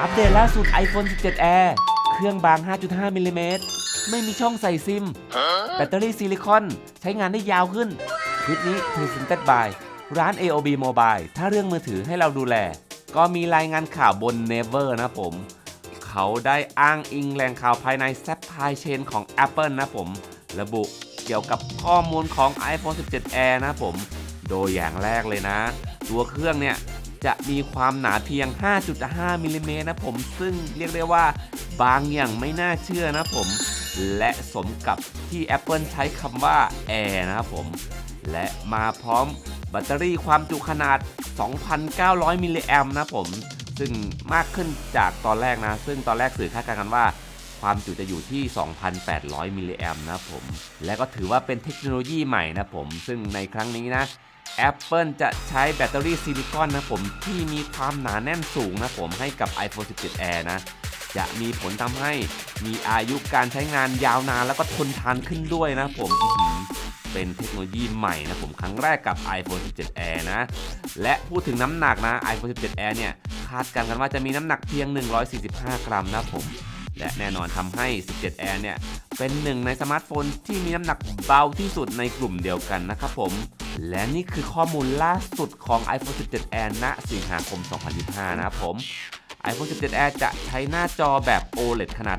อัปเดตล่าสุด iPhone 17 Air เครื่องบาง 5.5 มิลลิเมตร ไม่มีช่องใส่ซิม แบตเตอรี่ซิลิคอน ใช้งานได้ยาวขึ้น คลิปนี้ Presented by ร้าน AOB Mobile ถ้าเรื่องมือถือให้เราดูแล ก็มีรายงานข่าวบน Never นะผม เขาได้อ้างอิงแหล่งข่าวภายใน Supply Chain ของ Apple นะผม ระบุเกี่ยวกับข้อมูลของ iPhone 17 Air นะผม โดยอย่างแรกเลยนะ ตัวเครื่องเนี่ย จะมีความหนาเพียง 5.5มิลลิเมตรนะผมซึ่งเรียกได้ว่าบางอย่างไม่น่าเชื่อนะผม และสมกับที่ Apple ใช้คำว่า Air นะครับผม และมาพร้อมแบตเตอรี่ความจุขนาด 2,900 มิลลิแอมป์นะผม ซึ่งมากขึ้นจากตอนแรกนะ ซึ่งตอนแรกสื่อคาดการณ์กันว่าความจุจะอยู่ที่ 2,800 มิลลิแอมป์นะผม และก็ถือว่าเป็นเทคโนโลยีใหม่นะผม ซึ่งในครั้งนี้นะ Apple จะใช้แบตเตอรี่ซิลิคอนนะผมที่มีความหนาแน่นสูงนะผมให้กับ iPhone 17 Air นะ จะมีผลทำให้มีอายุการใช้งานยาวนานแล้วก็ทนทานขึ้นด้วยนะผมเป็นเทคโนโลยีใหม่นะผมครั้งแรกกับ iPhone 17 Air นะ และพูดถึงน้ำหนักนะ iPhone 17 Air เนี่ยคาดการณ์กันว่าจะมีน้ำหนักเพียง 145 กรัมนะผม และแน่นอนทำให้ 17 Air เนี่ยเป็นหนึ่งในสมาร์ทโฟนที่มีน้ำหนักเบาที่สุดในกลุ่มเดียวกันนะครับผม และนี่คือข้อมูลล่าสุดของ iPhone 17 Air ณ สิงหาคม 2025 นะครับผม iPhone 17 Air จะใช้หน้าจอแบบ OLED ขนาด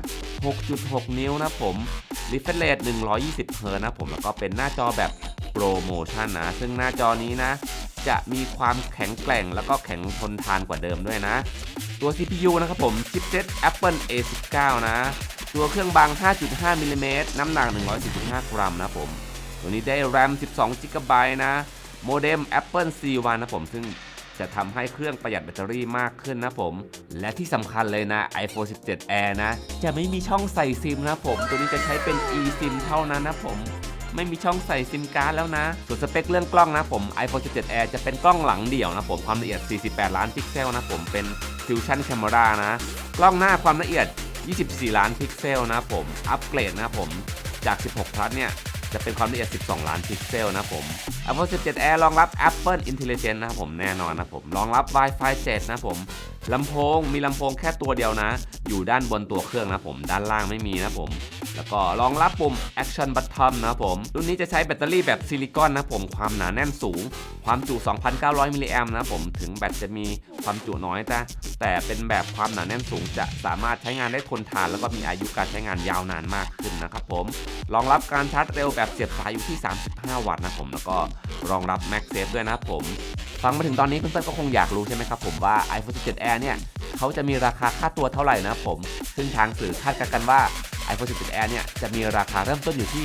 6.6 นิ้วนะผม refresh rate 120 Hz นะผม แล้วก็เป็นหน้าจอแบบ Pro Motion นะ ซึ่งหน้าจอนี้นะ จะมีความแข็งแกร่งแล้วก็แข็งทนทานกว่าเดิมด้วยนะ ตัว CPU นะครับผม chipset Apple A19 นะ ตัวเครื่องบาง 5.5มิลลิเมตรน้ำหนัก 145 กรัมนะผม ตัวนี้ได้ RAM 12 GB นะโมเด็ม Apple C1 นะผมซึ่งจะทำให้เครื่องประหยัดแบตเตอรี่มากขึ้นนะผม และที่สำคัญเลยนะ iPhone 17 Air นะ จะไม่มีช่องใส่ซิมนะผม ตัวนี้จะใช้เป็น eSIM เท่านั้นนะผม ไม่มีช่องใส่ซิมการ์ดแล้วนะ ส่วนสเปคเรื่องกล้องนะผม iPhone 17 Air จะเป็นกล้องหลังเดี่ยวนะผม ความละเอียด 48 ล้านพิกเซลนะผมเป็น Fusion Camera นะ กล้องหน้าความละเอียด 24 ล้านพิกเซลนะผม อัปเกรดนะผม จาก 16 Plus เนี่ย จะเป็นความละเอียด 12 ล้านพิกเซลนะผม iPhone 17 Air รองรับ Apple Intelligence นะครับผมแน่นอนนะผมรองรับ Wi-Fi 7 นะผมลำโพงมีลำโพงแค่ตัวเดียวนะ อยู่ด้านบนตัวเครื่องนะผมด้านล่างไม่มีนะผม แล้วก็รองรับปุ่ม Action Button นะผม รุ่นนี้จะใช้แบตเตอรี่แบบซิลิคอนนะผม ความหนาแน่นสูง ความจุ 2,900 มิลลิแอมป์นะผม ถึงแบตจะมีความจุน้อยแต่แต่เป็นแบบความหนาแน่นสูง จะสามารถใช้งานได้ทนทาน แล้วก็มีอายุการใช้งานยาวนานมากขึ้นนะครับผม รองรับการชาร์จเร็วแบบเสียบสายอยู่ที่ 35 วัตต์นะผม แล้วก็รองรับ MagSafe ด้วยนะผม ฟังมาถึงตอนนี้เพื่อนๆก็คงอยากรู้ใช่ไหมครับผมว่า iPhone 17 Air เนี่ยเขาจะมีราคาค่าตัวเท่าไหร่นะผม ซึ่งทางสื่อคาดกันว่า iPhone 17 Air เนี่ยจะมีราคาเริ่มต้นอยู่ที่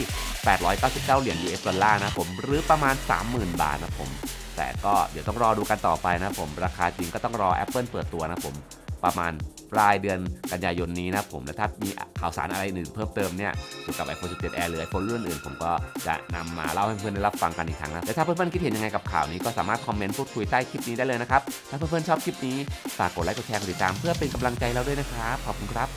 899 เหรียญ US ดอลลาร์นะผมหรือประมาณ 30,000 บาทนะผม แต่ก็เดี๋ยวต้องรอดูกันต่อไปนะผม ราคาจริงก็ต้องรอ Apple เปิดตัวนะผม ประมาณปลายเดือนกันยายนนี้นะผม และถ้ามีข่าวสารอะไรอื่นเพิ่มเติมเนี่ยเกี่ยวกับ iPhone 17 Air หรือ iPhone รุ่นอื่น ผมก็จะนำมาเล่าให้เพื่อนๆได้รับฟังกันอีกครั้งนะและถ้าเพื่อนๆคิดเห็นยังไงกับข่าวนี้ก็สามารถคอมเมนต์พูดคุยใต้คลิปนี้ได้เลยนะครับถ้าเพื่อนๆชอบคลิปนี้ฝากกดไลค์กดแชร์กดติดตามเพื่อเป็นกำลังใจเราด้วยนะครับขอบคุณครับ